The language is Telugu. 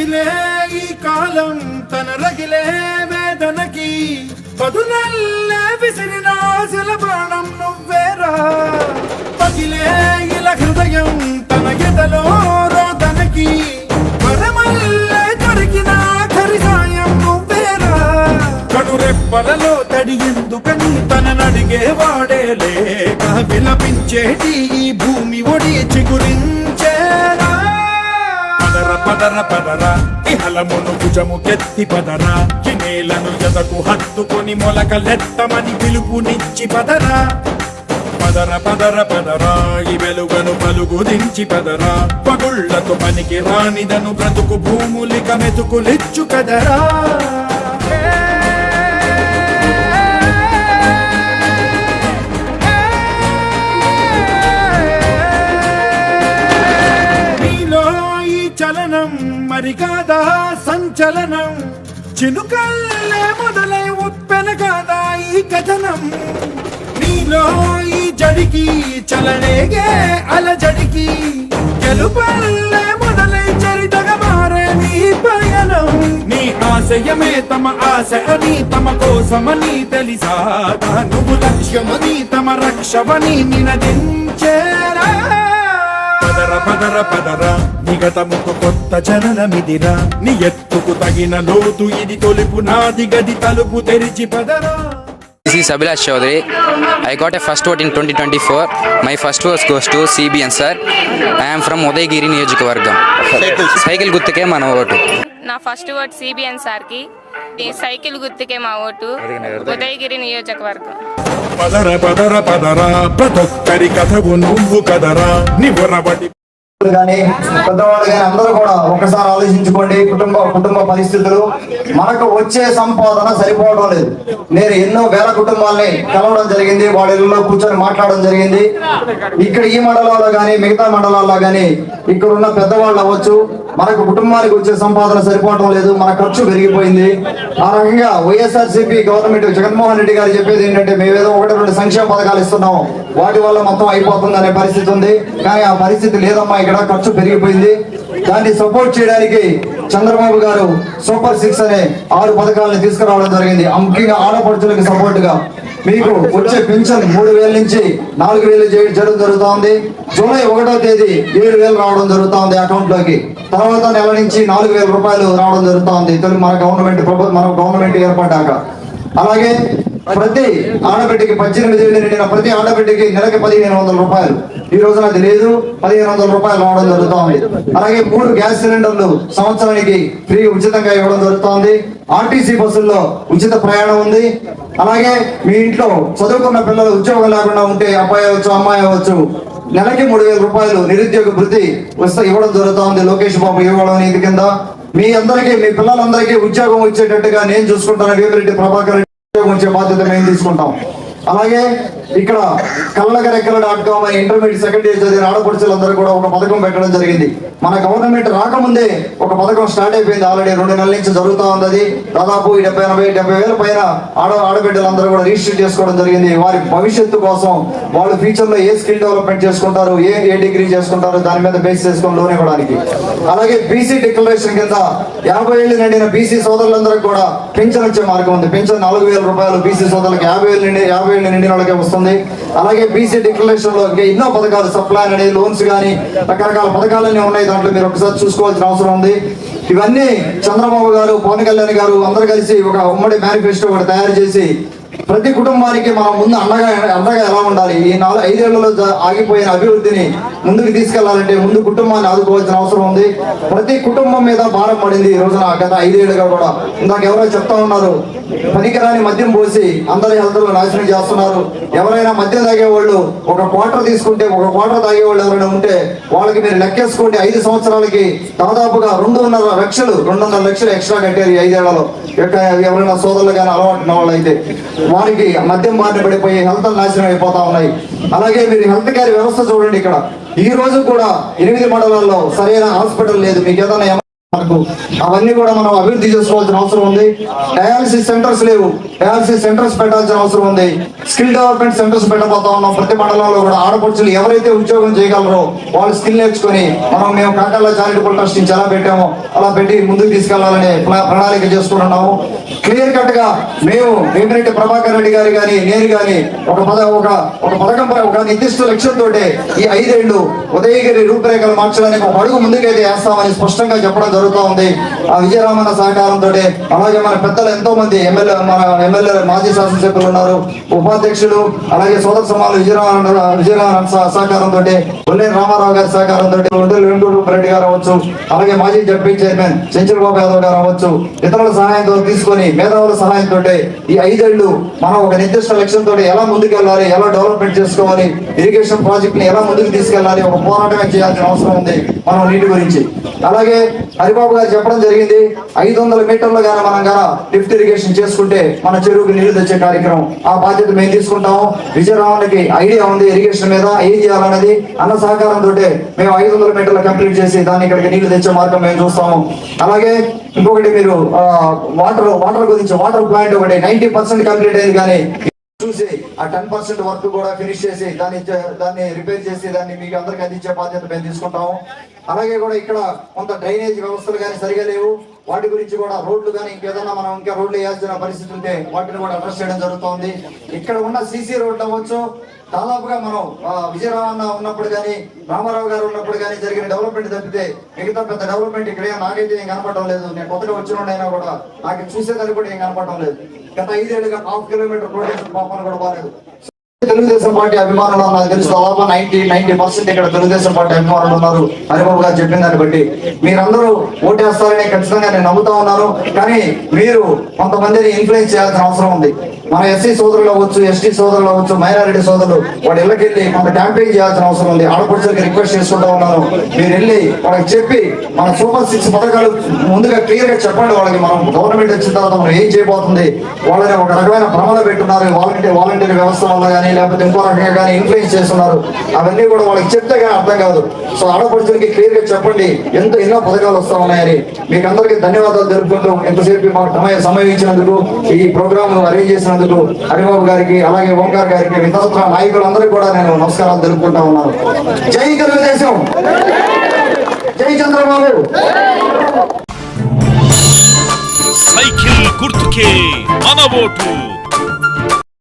కదిలే ఈ కాలం తన రగిలే వేదనకి. పదునల్లే విసిరిన ఆశల బాణం నువ్వేరా. పగిలే ఇలా హృదయం తన ఎదలో రోదనకి. వరమల్లే దొరికిన ఆఖరి సాయం నువ్వేరా. కడురెప్పలలో తడి ఎందుకని తననడిగే వాడే లేక విలపించేటి ఈ భూమి ఒడి చిగురించేరా పదర పదర. పదర. ఇహలమును భుజము కెత్తి పదర. చినేలను ఎదకు హత్తుకొని మొలకలెత్తమని పిలుపునిచ్చి పదరా. పదర పదర పదరా. ఈ వెలుగను పలుగు దించి పదరా. పగుళ్ళతో పనికి రానిదను బ్రతుకు భూములిక మెతుకులిచ్చు కదరా. చలనం మరి కాదా సంచలనం? చినుకల్లే మొదలై ఉప్పెన కాదా ఈ కథనం? నీలో ఈ జడికి చలనేగే అలజడికి. గెలుపల్లే మొదలై చరితగా మారే నీ పయనం. నీ ఆశయమే తమ ఆశ అని తమ కోసమని తెలిసా. నువ్వు లక్ష్యమని తమ రక్షమని నినదించేరా. పదర పదర పదరా. నిగతముకు కొత్త జననమిదిరా. నీ ఎత్తుకు తగిన లోతు ఇది తొలుపు నాది గది తలుపు తెరిచి పదరా. This is Abhilash Chaudhary. I got a first vote in 2024. My first vote goes to CBN sir. I am from Udaygiri నియోజకవర్గం సైకిల్ గుర్తుకే మన ఓటు. నా ఫస్ట్ ఓటు సిబిఎన్ సార్కి. ఈ సైకిల్ గుర్తుకే మా ఓటు. ఉదయగిరి నియోజకవర్గం పదర పదర పదర. ప్రతొక్కరి కథవు నువ్వు కదరా. నివరబడి కానీ పెద్దవాళ్ళు కానీ అందరూ కూడా ఒకసారి ఆలోచించుకోండి. కుటుంబ కుటుంబ పరిస్థితులు మనకు వచ్చే సంపాదన సరిపోవడం లేదు. నేను ఎన్నో వేల కుటుంబాల్ని కలవడం జరిగింది వాళ్ళ ఇళ్ళలో కూర్చొని మాట్లాడడం జరిగింది. ఇక్కడ ఈ మండలాల్లో కానీ మిగతా మండలాల్లో కానీ ఇక్కడ ఉన్న పెద్దవాళ్ళు అవ్వచ్చు. మనకు కుటుంబానికి వచ్చే సంపాదన సరిపోవటం లేదు మన ఖర్చు పెరిగిపోయింది. ఆ రకంగా వైఎస్ఆర్సీపీ గవర్నమెంట్ జగన్మోహన్ రెడ్డి గారు చెప్పేది ఏంటంటే మేమేదో ఒకటి రెండు సంక్షేమ పథకాలు ఇస్తున్నాం. వాటి వల్ల మొత్తం అయిపోతుంది అనే పరిస్థితి ఉంది. కానీ ఆ పరిస్థితి లేదమ్మా ఇక్కడ ఖర్చు పెరిగిపోయింది. దాన్ని సపోర్ట్ చేయడానికి చంద్రబాబు గారు సూపర్ సిక్స్ అనే ఆరు పథకాలను తీసుకురావడం జరిగింది. ముఖ్యంగా ఆడపడుచులకు సపోర్ట్గా మీకు వచ్చే పింఛన్ మూడు వేల నుంచి నాలుగు వేలు చేయడం జరుగుతుంది. జూలై ఒకటో తేదీ ఏడు వేలు రావడం జరుగుతుంది అకౌంట్లోకి తర్వాత నెల నుంచి నాలుగు వేల రూపాయలు రావడం జరుగుతుంది. తెలుగు మన గవర్నమెంట్ ప్రభుత్వం మన గవర్నమెంట్ ఏర్పడ్డాక. అలాగే ప్రతి ఆడబిడ్డకి పద్దెనిమిది వేలు నేను ప్రతి ఆడబిడ్డకి నెలకి పదిహేను వందల రూపాయలు. ఈ రోజున అది లేదు పదిహేను వందల రూపాయలు రావడం జరుగుతూ ఉంది అలాగే మూడు గ్యాస్ సిలిండర్లు సంవత్సరానికి ఫ్రీ ఉచితంగా ఇవ్వడం జరుగుతోంది. ఆర్టీసీ బస్సుల్లో ఉచిత ప్రయాణం ఉంది. అలాగే మీ ఇంట్లో చదువుకున్న పిల్లలు ఉద్యోగం లేకుండా ఉంటే అబ్బాయి అవ్వచ్చు అమ్మాయి అవ్వచ్చు నెలకి మూడు వేల రూపాయలు నిరుద్యోగ వృత్తి వస్తే ఇవ్వడం జరుగుతోంది లోకేష్ బాబు ఇవ్వడం ఇది కింద. మీ అందరికీ మీ పిల్లలందరికీ ఉద్యోగం వచ్చేటట్టుగా నేను చూసుకుంటాను. వేమిరెడ్డి ప్రభాకర్ రెడ్డి బాధ్యత మేము తీసుకుంటాం. అలాగే ఇక్కడ కళ్ళగరెక్కల డాట్ కామ్ అనే ఇంటర్మీడియట్ సెకండ్ ఇయర్ చదివిన ఆడపడుచులందరూ కూడా ఒక పథకం పెట్టడం జరిగింది. మన గవర్నమెంట్ రాకముందే ఒక పథకం స్టార్ట్ అయిపోయింది. ఆల్రెడీ రెండు నెలల నుంచి జరుగుతూ ఉంది అది. దాదాపు డెబ్బై ఎనభై డెబ్బై వేల పైన ఆడ ఆడబిడ్డలందరూ కూడా రిజిస్టర్ చేసుకోవడం జరిగింది. వారి భవిష్యత్తు కోసం వాళ్ళు ఫ్యూచర్లో ఏ స్కిల్ డెవలప్మెంట్ చేసుకుంటారు ఏ ఏ డిగ్రీ చేసుకుంటారు దాని మీద బేస్ చేసుకొని లోన్ ఇవ్వడానికి. అలాగే బీసీ డిక్లరేషన్ కింద యాభై ఏళ్ళు నిండిన బీసీ సోదరులందరికీ కూడా పెన్షన్ వచ్చే మార్గం ఉంది. పెన్షన్ నాలుగు వేల రూపాయలు బీసీ సోదరులకు యాభై ఏళ్ళు నిండి యాభై ఏళ్ళు నిండిన వాళ్ళకే వస్తుంది. అలాగే బీసీ డిక్లరేషన్లో ఎన్నో పథకాలు సప్లాన్ అనేది లోన్స్ కానీ రకరకాల పథకాలన్నీ ఉన్నాయి. దాంట్లో మీరు ఒకసారి చూసుకోవాల్సిన అవసరం ఉంది. ఇవన్నీ చంద్రబాబు గారు పవన్ కళ్యాణ్ గారు అందరు కలిసి ఒక ఉమ్మడి మేనిఫెస్టో ఒకటి తయారు చేసి ప్రతి కుటుంబానికి మనం ముందు అండగా అండగా ఎలా ఉండాలి? ఈ నాలుగు ఐదేళ్ళలో ఆగిపోయిన అభివృద్ధిని ముందుకు తీసుకెళ్ళాలంటే ముందు కుటుంబాన్ని ఆదుకోవాల్సిన అవసరం ఉంది. ప్రతి కుటుంబం మీద భారం పడింది ఈ రోజున గత ఐదేళ్ళుగా కూడా. ఇందాక ఎవరో చెప్తా ఉన్నారు పనికిరాని మద్యం పోసి అందరి హెల్త్ నాశనం చేస్తున్నారు. ఎవరైనా మద్యం తాగే వాళ్ళు ఒక క్వార్టర్ తీసుకుంటే ఒక క్వార్టర్ తాగే వాళ్ళు ఎవరైనా ఉంటే వాళ్ళకి మీరు లెక్కేసుకోండి. ఐదు సంవత్సరాలకి దాదాపుగా రెండున్నర లక్షలు రెండున్నర లక్షలు ఎక్స్ట్రా కట్టారు ఈ ఐదేళ్ళలో. యొక్క ఎవరైనా సోదరులు కానీ అలవాటు ఉన్న వారికి మద్యం బారిన పడిపోయి హెల్త్ నాశనం అయిపోతా ఉన్నాయి. అలాగే మీరు హెల్త్ కేర్ వ్యవస్థ చూడండి ఇక్కడ. ఈ రోజు కూడా ఎనిమిది మండలాల్లో సరైన హాస్పిటల్ లేదు. మీకు ఏదైనా మనకు అవన్నీ కూడా మనం అభివృద్ధి చేసుకోవాల్సిన అవసరం ఉంది. డయాలసిస్ సెంటర్స్ లేవు. డయాలసిస్ సెంటర్స్ పెట్టాల్సిన అవసరం ఉంది. స్కిల్ డెవలప్మెంట్ సెంటర్స్ పెట్టబోతా ఉన్నాం. ప్రతి మండలంలో కూడా ఆడపడుచులు ఎవరైతే ఉద్యోగం చేయగలరో వాళ్ళు స్కిల్ నేర్చుకొని మనం మేము కాకల్లా చారిటబుల్ ట్రస్ట్ నుంచి ఎలా పెట్టామో అలా పెట్టి ముందుకు తీసుకెళ్ళాలని ప్రణాళిక చేసుకుంటున్నాము క్లియర్ కట్గా మేము వేమిరెడ్డి ప్రభాకర్ రెడ్డి గారి కానీ నేను కానీ ఒక పద ఒక ఒక పథకం ఒక నిర్దిష్ట లక్ష్యంతో ఈ ఐదేళ్ళు ఉదయగిరి రూపురేఖలు మార్చడానికి ఒక అడుగు ముందుకైతే వేస్తామని స్పష్టంగా చెప్పడం జరుగుతూ ఉంది. ఆ విజయరామన్న సహకారంతో అలాగే మన పెద్దలు ఎంతో మంది ఎమ్మెల్యే మన ఎమ్మెల్యే మాజీ శాసనసభ్యులు ఉన్నారు. ఉపాధ్యక్షులు అలాగే సోదర సమాలు విజయరామన్న విజయరామన్న సహకారంతో ఉల్లేరు రామారావు గారి సహకారంతో ఒంటరి వెంకటరూప రెడ్డి గారు అవ్వచ్చు అలాగే మాజీ జడ్పీ చైర్మన్ చెంచల్ బాబు యాదవ్ గారు అవ్వచ్చు. ఇతరుల సహాయంతో తీసుకొని మేధావుల సహాయంతో ఈ ఐదేళ్ళు మనం ఒక నిర్దిష్ట లక్ష్యంతో ఎలా ముందుకెళ్ళాలి ఎలా డెవలప్మెంట్ చేసుకోవాలి ఇరిగేషన్ ప్రాజెక్ట్ని ఎలా ముందుకు తీసుకెళ్ళాలి ఒక పోరాటమే చేయాల్సిన అవసరం ఉంది మనం నీటి గురించి. అలాగే హరిబాబు గారు చెప్పడం జరిగింది. ఐదు వందల మీటర్లు గాన మనం గాన లిఫ్ట్ ఇరిగేషన్ చేసుకుంటే మన చెరువుకి నీళ్ళు తెచ్చే కార్యక్రమం. ఆ బాధ్యత మేము తీసుకుంటాము. విజయరామన్కి ఐడియా ఉంది ఇరిగేషన్ మీద. ఏం చేయాలన్నది అన్న సహకారంతో మేము ఐదు వందల మీటర్లు కంప్లీట్ చేసి దాన్ని ఇక్కడికి నీళ్ళు తెచ్చే మార్గం మేము చూస్తాము. అలాగే ఇంకొకటి మీరు వాటర్ వాటర్ గురించి వాటర్ ప్లాంట్ ఒకటి నైన్టీ పర్సెంట్ కంప్లీట్ అయింది కానీ చూసి ఆ టెన్ పర్సెంట్ వర్క్ కూడా ఫినిష్ చేసి దాన్ని చే- దాన్ని రిపేర్ చేసి దాన్ని మీకు అందరికి అందించే బాధ్యత మేము తీసుకుంటాము. అలాగే కూడా ఇక్కడ కొంత డ్రైనేజ్ వ్యవస్థలు కానీ సరిగా లేవు. వాటి గురించి కూడా రోడ్లు కానీ ఇంకేదన్నా మనం ఇంకా రోడ్లు వేయాల్సిన పరిస్థితి ఉంటే వాటిని కూడా అడ్రస్ చేయడం జరుగుతుంది. ఇక్కడ ఉన్న సీసీ రోడ్లు అవ్వచ్చు. దాదాపుగా మనం ఆ, విజయరామన్న ఉన్నప్పుడు కానీ రామారావు గారు ఉన్నప్పుడు కానీ జరిగిన డెవలప్మెంట్ తప్పితే మిగతా పెద్ద డెవలప్మెంట్ ఇక్కడ నాకైతే ఏం కనపడడం లేదు. నేను కొత్తగా వచ్చిన కూడా నాకు చూసేదాన్ని కూడా ఏం కనపడడం లేదు. గత ఐదేళ్ళుగా హాఫ్ కిలోమీటర్ రోడ్ పాపన కూడా బాగాలేదు. తెలుగుదేశం పార్టీ అభిమానులు నాకు తెలుసు దాదాపు నైన్టీ నైన్టీ పర్సెంట్ ఇక్కడ తెలుగుదేశం పార్టీ అభిమానులు ఉన్నారు. హరిబాబు గారు చెప్పిన దాన్ని బట్టి మీరందరూ ఓటేస్తారని ఖచ్చితంగా నేను నమ్ముతా ఉన్నాను. కానీ మీరు కొంతమందిని ఇన్ఫ్లుయెన్స్ చేయాల్సిన అవసరం ఉంది. మన ఎస్సీ సోదరులు అవ్వచ్చు ఎస్టీ సోదరులు అవ్వచ్చు మైనారిటీ సోదరులు వాళ్ళ ఇళ్ళకెళ్ళి కొంత క్యాంపెయిన్ చేయాల్సిన అవసరం ఉంది. ఆడపడుచులకి రిక్వెస్ట్ చేసుకుంటా ఉన్నాను మీరు వెళ్ళి వాళ్ళకి చెప్పి మన సూపర్ సిక్స్ పథకాలు ముందుగా క్లియర్గా చెప్పండి వాళ్ళకి. మనం గవర్నమెంట్ వచ్చిన తర్వాత మనం ఏం చేయబోతుంది? వాళ్ళని ఒక రకమైన భ్రమలో పెట్టున్నారు. వాలంటీర్ వాలంటీర్ వ్యవస్థ వల్ల కానీ లేకపోతే ఇంకో రకంగా కానీ ఇన్ఫ్లుయెన్స్ చేస్తున్నారు. అవన్నీ కూడా వాళ్ళకి చెప్తే కానీ అర్థం కాదు. సో ఆడపడుచులకి క్లియర్గా చెప్పండి. ఎంత ఎన్నో పథకాలు వస్తా ఉన్నాయని. మీకు అందరికీ ధన్యవాదాలు తెలుపుకుంటూ ఎంతసేపు మాకు సమయం సమయం ఇచ్చినందుకు ఈ ప్రోగ్రామ్ అరేంజ్ చేసినందుకు హరిబాబు గారికి అలాగే ఓంకార్ గారికి ఇతర నాయకులందరికీ కూడా నేను నమస్కారాలు తెలుపుకుంటా ఉన్నాను. జై తెలుగుదేశం! జై చంద్రబాబు! సైకిల్ గుర్తుకే మన ఓటు.